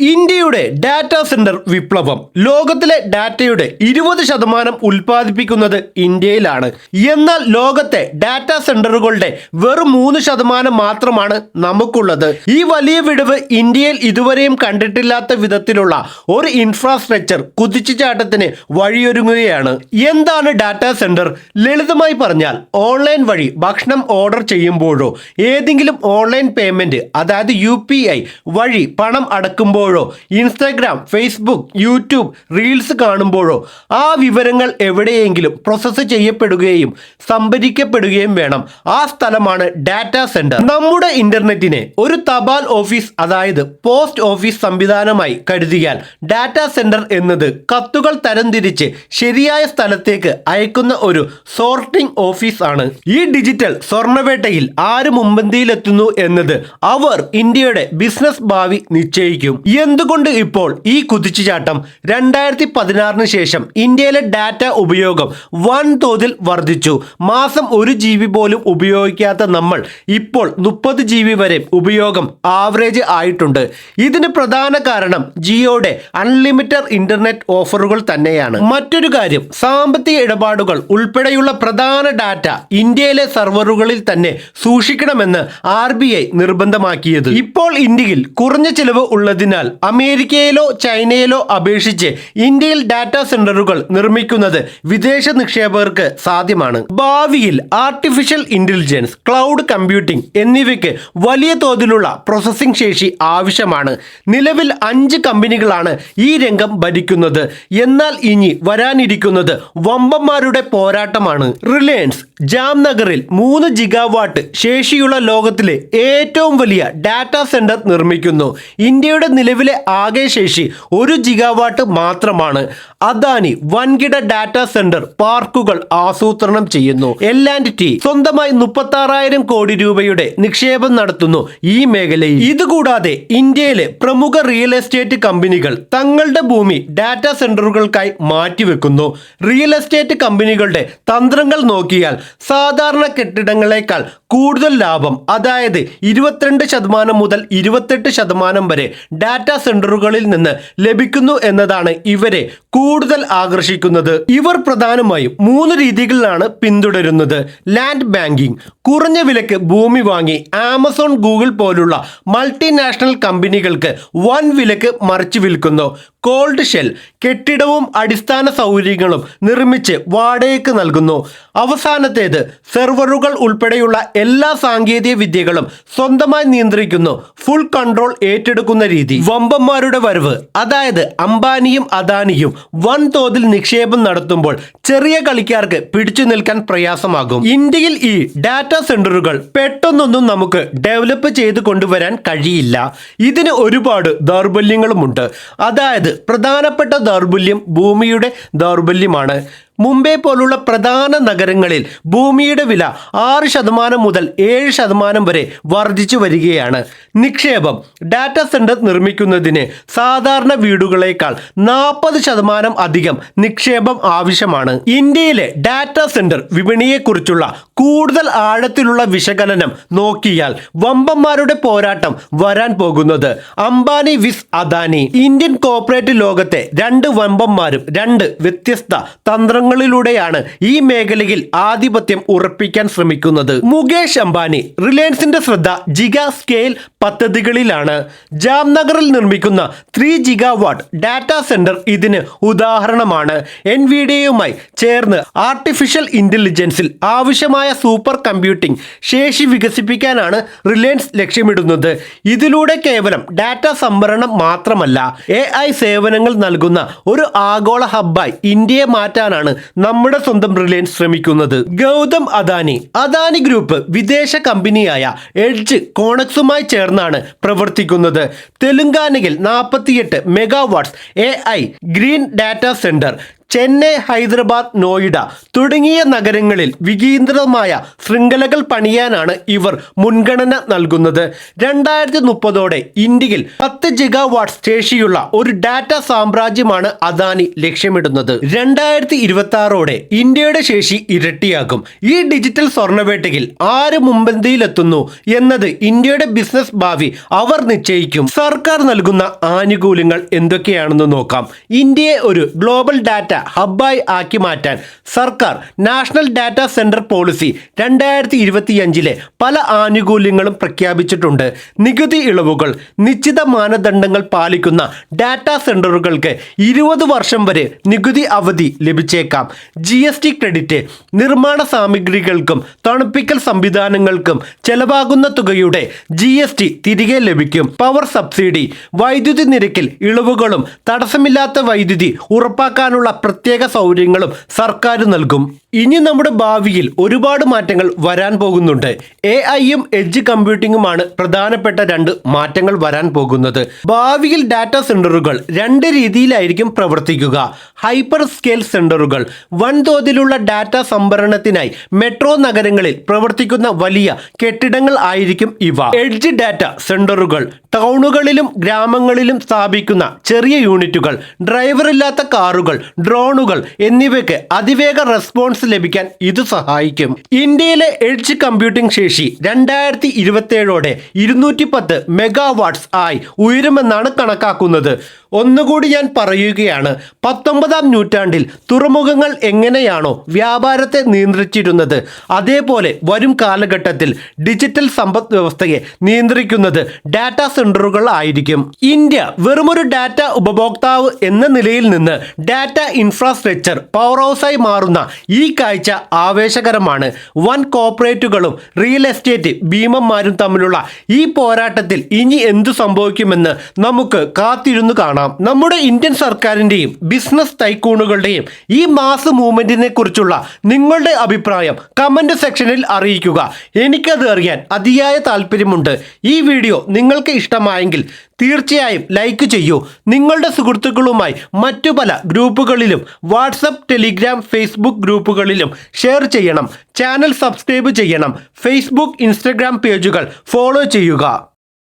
ഇന്ത്യയുടെ data centre വിപ്ലവം. ലോകത്തിലെ ഡാറ്റയുടെ ഇരുപത് ശതമാനം ഉൽപ്പാദിപ്പിക്കുന്നത് ഇന്ത്യയിലാണ്. എന്നാൽ ലോകത്തെ ഡാറ്റാ സെന്ററുകളുടെ വെറും മൂന്ന് ശതമാനം മാത്രമാണ് നമുക്കുള്ളത്. ഈ വലിയ വിടവ് ഇന്ത്യയിൽ ഇതുവരെയും കണ്ടിട്ടില്ലാത്ത വിധത്തിലുള്ള ഒരു ഇൻഫ്രാസ്ട്രക്ചർ കുതിച്ചുചാട്ടത്തിന് വഴിയൊരുങ്ങുകയാണ്. എന്താണ് ഡാറ്റാ സെന്റർ? ലളിതമായി പറഞ്ഞാൽ ഓൺലൈൻ വഴി ഭക്ഷണം ഓർഡർ ചെയ്യുമ്പോഴോ ഏതെങ്കിലും ഓൺലൈൻ പേയ്മെന്റ് അതായത് യു വഴി പണം അടക്കുമ്പോഴോ ഇൻസ്റ്റാഗ്രാം ഫേസ്ബുക്ക് യൂട്യൂബ് റീൽസ് കാണുമ്പോഴോ ആ വിവരങ്ങൾ എവിടെയെങ്കിലും പ്രോസസ്സ് ചെയ്യപ്പെടുകയും സംഭരിക്കപ്പെടുകയും വേണം. ആ സ്ഥലമാണ് ഡാറ്റ സെന്റർ നമ്മുടെ ഇന്റർനെറ്റിനെ ഒരു തപാൽ ഓഫീസ് അതായത് പോസ്റ്റ് ഓഫീസ് സംവിധാനമായി കരുതിയാൽ ഡാറ്റ സെന്റർ എന്നത് കത്തുകൾ തരംതിരിച്ച് ശരിയായ സ്ഥലത്തേക്ക് അയക്കുന്ന ഒരു സോർട്ടിംഗ് ഓഫീസ് ആണ്. ഈ ഡിജിറ്റൽ സ്വർണവേട്ടയിൽ ആര് മുമ്പന്തിയിലെത്തുന്നു എന്നത് അവർ ഇന്ത്യയുടെ ബിസിനസ് ഭാവി നിശ്ചയിക്കും. എന്തുകൊണ്ട് ഇപ്പോൾ ഈ കുതിച്ചുചാട്ടം രണ്ടായിരത്തി പതിനാറിന് ശേഷം ഇന്ത്യയിലെ ഡാറ്റ ഉപയോഗം വൻതോതിൽ വർദ്ധിച്ചു? മാസം ഒരു ജി ബി പോലും ഉപയോഗിക്കാത്ത നമ്മൾ ഇപ്പോൾ മുപ്പത് ജി ബി വരെ ഉപയോഗം ആവറേജ് ആയിട്ടുണ്ട്. ഇതിന് പ്രധാന കാരണം ജിയോയുടെ അൺലിമിറ്റഡ് ഇന്റർനെറ്റ് ഓഫറുകൾ തന്നെയാണ്. മറ്റൊരു കാര്യം സാമ്പത്തിക ഇടപാടുകൾ ഉൾപ്പെടെയുള്ള പ്രധാന ഡാറ്റ ഇന്ത്യയിലെ സെർവറുകളിൽ തന്നെ സൂക്ഷിക്കണമെന്ന് ആർ നിർബന്ധമാക്കിയത്. ഇപ്പോൾ ഇന്ത്യയിൽ കുറഞ്ഞ ചിലവ് ഉള്ളതിനാൽ അമേരിക്കയിലോ ചൈനയിലോ അപേക്ഷിച്ച് ഇന്ത്യയിൽ ഡാറ്റാ സെന്ററുകൾ നിർമ്മിക്കുന്നത് വിദേശ നിക്ഷേപകർക്ക് സാധ്യമാണ്. ഭാവിയിൽ ആർട്ടിഫിഷ്യൽ ഇന്റലിജൻസ് ക്ലൗഡ് കമ്പ്യൂട്ടിംഗ് എന്നിവയ്ക്ക് വലിയ തോതിലുള്ള പ്രോസസ്സിംഗ് ശേഷി ആവശ്യമാണ്. നിലവിൽ അഞ്ച് കമ്പനികളാണ് ഈ രംഗം ഭരിക്കുന്നത്. എന്നാൽ ഇനി വരാനിരിക്കുന്നത് വമ്പന്മാരുടെ പോരാട്ടമാണ്. റിലയൻസ് ജാംനഗറിൽ മൂന്ന് ജിഗാവാട്ട് ശേഷിയുള്ള ലോകത്തിലെ ഏറ്റവും വലിയ ഡാറ്റാ സെന്റർ നിർമ്മിക്കുന്നു. ഇന്ത്യയുടെ നിലവിലെ ആകെ ശേഷി ഒരു ജിഗാവാട്ട് മാത്രമാണ്. അദാനി വൻകിട ഡാറ്റാ സെന്റർ പാർക്കുകൾ ആസൂത്രണം ചെയ്യുന്നു. എൽ ആൻഡ് ടി സ്വന്തമായി മുപ്പത്തി ആറായിരം കോടി രൂപയുടെ നിക്ഷേപം നടത്തുന്നു ഈ മേഖലയിൽ. ഇതുകൂടാതെ ഇന്ത്യയിലെ പ്രമുഖ റിയൽ എസ്റ്റേറ്റ് കമ്പനികൾ തങ്ങളുടെ ഭൂമി ഡാറ്റാ സെന്ററുകൾക്കായി മാറ്റിവെക്കുന്നു. റിയൽ എസ്റ്റേറ്റ് കമ്പനികളുടെ തന്ത്രങ്ങൾ നോക്കിയാൽ സാധാരണ കെട്ടിടങ്ങളെക്കാൾ കൂടുതൽ ലാഭം അതായത് ഇരുപത്തിരണ്ട് ശതമാനം മുതൽ ഇരുപത്തെട്ട് ശതമാനം വരെ ഡാറ്റാ സെന്ററുകളിൽ നിന്ന് ലഭിക്കുന്നു എന്നതാണ് ഇവരെ കൂടുതൽ ആകർഷിക്കുന്നത്. ഇവർ പ്രധാനമായും മൂന്ന് രീതികളിലാണ് പിന്തുടരുന്നത്. ലാൻഡ് ബാങ്കിംഗ് കുറഞ്ഞ വിലക്ക് ഭൂമി വാങ്ങി ആമസോൺ ഗൂഗിൾ പോലുള്ള മൾട്ടിനാഷണൽ കമ്പനികൾക്ക് വൻ വിലക്ക് മറിച്ചു വിൽക്കുന്നു. കോൾഡ് ഷെൽ കെട്ടിടവും അടിസ്ഥാന സൗകര്യങ്ങളും നിർമ്മിച്ച് വാടകയ്ക്ക് നൽകുന്നു. അവസാനത്തേത് സെർവറുകൾ ഉൾപ്പെടെയുള്ള എല്ലാ സാങ്കേതിക വിദ്യകളും സ്വന്തമായി നിയന്ത്രിക്കുന്നു. ഫുൾ കൺട്രോൾ ഏറ്റെടുക്കുന്ന രീതി. വമ്പന്മാരുടെ വരവ്. അതായത് അംബാനിയും അദാനിയും വൻതോതിൽ നിക്ഷേപം നടത്തുമ്പോൾ ചെറിയ കളിക്കാർക്ക് പിടിച്ചു നിൽക്കാൻ പ്രയാസമാകും. ഇന്ത്യയിൽ ഈ ഡാറ്റാ സെന്ററുകൾ പെട്ടെന്നൊന്നും നമുക്ക് ഡെവലപ്പ് ചെയ്ത് കൊണ്ടുവരാൻ കഴിയില്ല. ഇതിന് ഒരുപാട് ദൗർബല്യങ്ങളുമുണ്ട്. അതായത് പ്രധാനപ്പെട്ട ദൗർബല്യം ഭൂമിയുടെ ദൗർബല്യമാണ്. മുംബൈ പോലുള്ള പ്രധാന നഗരങ്ങളിൽ ഭൂമിയുടെ വില ആറ് ശതമാനം മുതൽ ഏഴ് ശതമാനം വരെ വർദ്ധിച്ചു വരികയാണ്. നിക്ഷേപം ഡാറ്റാ സെന്റർ നിർമ്മിക്കുന്നതിന് സാധാരണ വീടുകളേക്കാൾ നാൽപ്പത് ശതമാനം അധികം നിക്ഷേപം ആവശ്യമാണ്. ഇന്ത്യയിലെ ഡാറ്റാ സെന്റർ വിപണിയെക്കുറിച്ചുള്ള കൂടുതൽ ആഴത്തിലുള്ള വിശകലനം നോക്കിയാൽ വമ്പന്മാരുടെ പോരാട്ടം വരാൻ പോകുന്നത് Ambani vs Adani. Indian corporate ലോകത്തെ രണ്ട് വമ്പന്മാരും രണ്ട് വ്യത്യസ്ത തന്ത്രങ്ങളിലൂടെയാണ് ഈ മേഖലയിൽ ആധിപത്യം ഉറപ്പിക്കാൻ ശ്രമിക്കുന്നത്. മുകേഷ് അംബാനി റിലയൻസിന്റെ ശ്രദ്ധ ജിഗ സ്കെയിൽ പദ്ധതികളിലാണ്. ജാംനഗറിൽ നിർമ്മിക്കുന്ന three gigawatt data centre ഇതിന് ഉദാഹരണമാണ്. എൻവിഡിയയുമായി ചേർന്ന് ആർട്ടിഫിഷ്യൽ ഇന്റലിജൻസിൽ ആവശ്യമായ സൂപ്പർ കമ്പ്യൂട്ടിംഗ് ശേഷി വികസിപ്പിക്കാനാണ് റിലയൻസ് ലക്ഷ്യമിടുന്നത്. ഇതിലൂടെ കേവലം ഡാറ്റ സംഭരണം മാത്രമല്ല എ സേവനങ്ങൾ നൽകുന്ന ഒരു ആഗോള ഹബ്ബായി ഇന്ത്യയെ മാറ്റാനാണ് നമ്മുടെ സ്വന്തം റിലയൻസ് ശ്രമിക്കുന്നത്. ഗൗതം അദാനി അദാനി ഗ്രൂപ്പ് വിദേശ കമ്പനിയായ എഡ്ജ് കോണക്സുമായി ചേർന്നാണ് പ്രവർത്തിക്കുന്നത്. തെലുങ്കാനയിൽ നാൽപ്പത്തിയെട്ട് megawatts A I green data centre Chennai Hyderabad Noida തുടങ്ങിയ നഗരങ്ങളിൽ വികേന്ദ്രമായ ശൃംഖലകൾ പണിയാനാണ് ഇവർ മുൻഗണന നൽകുന്നത്. രണ്ടായിരത്തി മുപ്പതോടെ ഇന്ത്യയിൽ പത്ത് ജിഗാവാട്ട് ശേഷിയുള്ള ഒരു ഡാറ്റ സാമ്രാജ്യമാണ് അദാനി ലക്ഷ്യമിടുന്നത്. രണ്ടായിരത്തി ഇരുപത്തി ആറോടെ ഇന്ത്യയുടെ ശേഷി ഇരട്ടിയാകും. ഈ ഡിജിറ്റൽ സ്വർണവേട്ടയിൽ ആര് മുമ്പന്തിയിലെത്തുന്നു എന്നത് ഇന്ത്യയുടെ ബിസിനസ് ഭാവി അവർ നിശ്ചയിക്കും. സർക്കാർ നൽകുന്ന ആനുകൂല്യങ്ങൾ എന്തൊക്കെയാണെന്ന് നോക്കാം. ഇന്ത്യയെ ഒരു ഗ്ലോബൽ ഡാറ്റ ഹബ്ബായി ആക്കി മാറ്റാൻ സർക്കാർ നാഷണൽ ഡാറ്റാ സെന്റർ പോളിസി രണ്ടായിരത്തി ഇരുപത്തിയഞ്ചിലെ പല ആനുകൂല്യങ്ങളും പ്രഖ്യാപിച്ചിട്ടുണ്ട്. നികുതി ഇളവുകൾ നിശ്ചിത മാനദണ്ഡങ്ങൾ പാലിക്കുന്ന ഡാറ്റാ സെന്ററുകൾക്ക് ഇരുപത് വർഷം വരെ നികുതി അവധി ലഭിച്ചേക്കാം. ജി എസ് ടി ക്രെഡിറ്റ് നിർമ്മാണ സാമഗ്രികൾക്കും തണുപ്പിക്കൽ സംവിധാനങ്ങൾക്കും ചെലവാകുന്ന തുകയുടെ ജി എസ് ടി തിരികെ ലഭിക്കും. പവർ സബ്സിഡി വൈദ്യുതി നിരക്കിൽ ഇളവുകളും തടസ്സമില്ലാത്ത വൈദ്യുതി ഉറപ്പാക്കാനുള്ള പ്രത്യേക സൗകര്യങ്ങളും സർക്കാർ നൽകും. ഇനി നമ്മുടെ ഭാവിയിൽ ഒരുപാട് മാറ്റങ്ങൾ വരാൻ പോകുന്നുണ്ട്. എ ഐയും എഡ്ജ് കമ്പ്യൂട്ടിങ്ങുമാണ് പ്രധാനപ്പെട്ട രണ്ട് മാറ്റങ്ങൾ വരാൻ പോകുന്നത്. ഭാവിയിൽ ഡാറ്റാ സെന്ററുകൾ രണ്ട് രീതിയിലായിരിക്കും പ്രവർത്തിക്കുക. ഹൈപ്പർ സ്കെയിൽ സെന്ററുകൾ വൻതോതിലുള്ള ഡാറ്റ സംഭരണത്തിനായി മെട്രോ നഗരങ്ങളിൽ പ്രവർത്തിക്കുന്ന വലിയ കെട്ടിടങ്ങൾ ആയിരിക്കും ഇവ. എഡ്ജ് ഡാറ്റ സെന്ററുകൾ ടൗണുകളിലും ഗ്രാമങ്ങളിലും സ്ഥാപിക്കുന്ന ചെറിയ യൂണിറ്റുകൾ ഡ്രൈവറില്ലാത്ത കാറുകൾ ഡ്രോണുകൾ എന്നിവയ്ക്ക് അതിവേഗ റെസ്പോൺസ് ലഭിക്കാൻ ഇത് സഹായിക്കും. ഇന്ത്യയിലെ എഡ്ജ് കമ്പ്യൂട്ടിംഗ് ശേഷി രണ്ടായിരത്തി ഇരുപത്തിയേഴോടെ ഇരുന്നൂറ്റി പത്ത് മെഗാവാട്ട്സ് ആയി ഉയരുമെന്നാണ് കണക്കാക്കുന്നത്. ഒന്നുകൂടി ഞാൻ പറയുകയാണ്. പത്തൊമ്പതാം നൂറ്റാണ്ടിൽ തുറമുഖങ്ങൾ എങ്ങനെയാണോ വ്യാപാരത്തെ നിയന്ത്രിച്ചിരുന്നത് അതേപോലെ വരും കാലഘട്ടത്തിൽ ഡിജിറ്റൽ സമ്പദ് വ്യവസ്ഥയെ നിയന്ത്രിക്കുന്നത് ഡാറ്റാ സെന്ററുകൾ ആയിരിക്കും. ഇന്ത്യ വെറുമൊരു ഡാറ്റ ഉപഭോക്താവ് എന്ന നിലയിൽ നിന്ന് ഡാറ്റ ഇൻഫ്രാസ്ട്രക്ചർ പവർ ഹൗസായി മാറുന്ന ഈ കാഴ്ച ആവേശകരമാണ്. വൻ കോർപ്പറേറ്റുകളും റിയൽ എസ്റ്റേറ്റ് ഭീമന്മാരും തമ്മിലുള്ള ഈ പോരാട്ടത്തിൽ ഇനി എന്തു സംഭവിക്കുമെന്ന് നമുക്ക് കാത്തിരുന്നു കാണാം. നമ്മുടെ ഇന്ത്യൻ സർക്കാരിന്റെയും ബിസിനസ് തൈക്കൂണുകളുടെയും ഈ മാസ് മൂവ്മെന്റിനെ കുറിച്ചുള്ള നിങ്ങളുടെ അഭിപ്രായം കമന്റ് സെക്ഷനിൽ അറിയിക്കുക. എനിക്കത് അറിയാൻ അതിയായ താല്പര്യമുണ്ട്. ഈ വീഡിയോ നിങ്ങൾക്ക് ഇഷ്ടമായെങ്കിൽ തീർച്ചയായും ലൈക്ക് ചെയ്യൂ. നിങ്ങളുടെ സുഹൃത്തുക്കളുമായി മറ്റു പല ഗ്രൂപ്പുകളിലും വാട്സപ്പ് ടെലിഗ്രാം ഫേസ്ബുക്ക് ഗ്രൂപ്പുകളിലും ഷെയർ ചെയ്യണം. ചാനൽ സബ്സ്ക്രൈബ് ചെയ്യണം. ഫേസ്ബുക്ക് ഇൻസ്റ്റഗ്രാം പേജുകൾ ഫോളോ ചെയ്യുക.